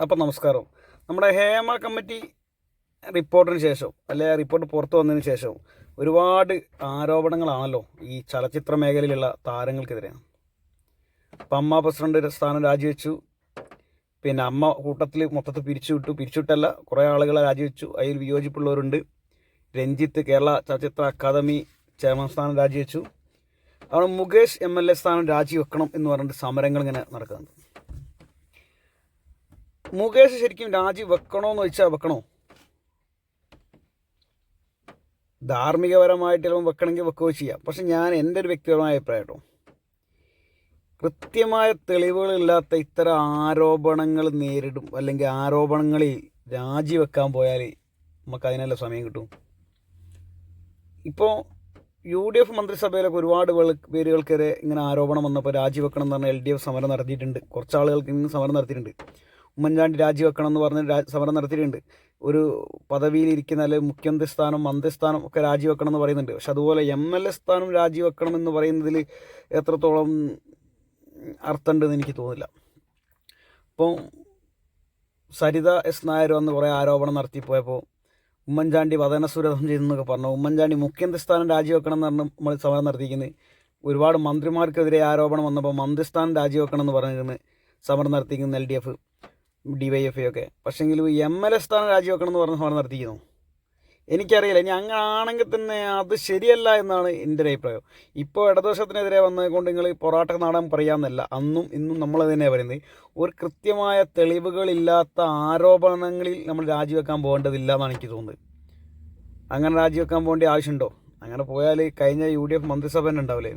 അപ്പം നമസ്കാരം. നമ്മുടെ ഹേമ കമ്മിറ്റി റിപ്പോർട്ടിന് ശേഷം അല്ലെ റിപ്പോർട്ട് പുറത്തു വന്നതിന് ശേഷം ഒരുപാട് ആരോപണങ്ങളാണല്ലോ ഈ ചലച്ചിത്ര മേഖലയിലുള്ള താരങ്ങൾക്കെതിരെ. അപ്പം അമ്മ പ്രസിഡന്റ് സ്ഥാനം രാജിവെച്ചു. പിന്നെ അമ്മ കൂട്ടത്തിൽ മൊത്തത്തിൽ പിരിച്ചു വിട്ടു പിരിച്ചുവിട്ടല്ല കുറേ ആളുകളെ രാജിവെച്ചു. അതിൽ വിയോജിപ്പുള്ളവരുണ്ട്. രഞ്ജിത്ത് കേരള ചലച്ചിത്ര അക്കാദമി ചെയർമാൻ സ്ഥാനം രാജിവെച്ചു. അവിടെ മുകേഷ് എം എൽ എ സ്ഥാനം രാജിവെക്കണം എന്ന് പറഞ്ഞിട്ട് സമരങ്ങൾ ഇങ്ങനെ നടക്കുന്നുണ്ട്. മുകേഷ് ശരിക്കും രാജി വെക്കണോന്ന് വെച്ചാൽ വെക്കണോ? ധാർമ്മികപരമായിട്ട് ചിലപ്പോൾ വെക്കണമെങ്കിൽ വെക്കുകയോ ചെയ്യാം. പക്ഷെ ഞാൻ എന്റെ ഒരു വ്യക്തിപരമായ അഭിപ്രായം കേട്ടോ. കൃത്യമായ തെളിവുകളില്ലാത്ത ഇത്തരം ആരോപണങ്ങൾ നേരിടും. അല്ലെങ്കിൽ ആരോപണങ്ങളിൽ രാജിവെക്കാൻ പോയാൽ നമുക്ക് അതിനല്ല സമയം കിട്ടും. ഇപ്പോൾ യു ഡി എഫ് മന്ത്രിസഭയിലൊക്കെ ഒരുപാട് പേരുകൾക്കെതിരെ ഇങ്ങനെ ആരോപണം വന്നപ്പോൾ രാജിവെക്കണം എന്ന് പറഞ്ഞാൽ എൽ ഡി എഫ് സമരം നടത്തിയിട്ടുണ്ട്. കുറച്ച് ആളുകൾക്ക് ഇങ്ങനെ സമരം നടത്തിയിട്ടുണ്ട്. ഉമ്മൻചാണ്ടി രാജിവെക്കണം എന്ന് പറഞ്ഞ് സമരം നടത്തിയിട്ടുണ്ട്. ഒരു പദവിയിലിരിക്കുന്ന അല്ലെങ്കിൽ മുഖ്യമന്ത്രി സ്ഥാനം മന്ത്രിസ്ഥാനം ഒക്കെ രാജിവെക്കണം എന്ന് പറയുന്നുണ്ട്. പക്ഷെ അതുപോലെ എം എൽ എ സ്ഥാനം രാജിവെക്കണം എന്ന് പറയുന്നതിൽ എത്രത്തോളം അർത്ഥമുണ്ടെന്ന് എനിക്ക് തോന്നില്ല അപ്പോൾ സരിത എസ് നായർ വന്ന് കുറേ ആരോപണം നടത്തിപ്പോയപ്പോൾ ഉമ്മൻചാണ്ടി വതനസുരതം ചെയ്തെന്നൊക്കെ പറഞ്ഞു. ഉമ്മൻചാണ്ടി മുഖ്യമന്ത്രി സ്ഥാനം രാജിവെക്കണം എന്ന് പറഞ്ഞ് നമ്മൾ സമരം നടത്തിയിരിക്കുന്നത്. ഒരുപാട് മന്ത്രിമാർക്കെതിരെ ആരോപണം വന്നപ്പോൾ മന്ത്രിസ്ഥാനം രാജിവെക്കണം എന്ന് പറഞ്ഞിരുന്നു സമരം നടത്തിയിരിക്കുന്ന L D F. D Y F I ഒക്കെ. പക്ഷേങ്കിൽ എം എൽ എ സ്ഥാനം രാജിവെക്കണം എന്ന് പറഞ്ഞ് സമരം നടത്തിക്കുന്നു എനിക്കറിയില്ല. ഇനി അങ്ങനാണെങ്കിൽ തന്നെ അത് ശരിയല്ല എന്നാണ് എന്റെ ഒരു അഭിപ്രായം. ഇപ്പോൾ ഇടതുപക്ഷത്തിനെതിരെ വന്നതുകൊണ്ട് നിങ്ങൾ പൊറാട്ട നാടൻ പറയാമെന്നല്ല. അന്നും ഇന്നും നമ്മൾ തന്നെയാണ് പറയുന്നത് ഒരു കൃത്യമായ തെളിവുകളില്ലാത്ത ആരോപണങ്ങളിൽ നമ്മൾ രാജിവെക്കാൻ പോകേണ്ടതില്ല എന്നാണ് എനിക്ക് തോന്നുന്നത്. അങ്ങനെ രാജിവെക്കാൻ പോകേണ്ട ആവശ്യമുണ്ടോ? അങ്ങനെ പോയാൽ കഴിഞ്ഞ യു ഡി എഫ് മന്ത്രിസഭ തന്നെ ഉണ്ടാവില്ലേ?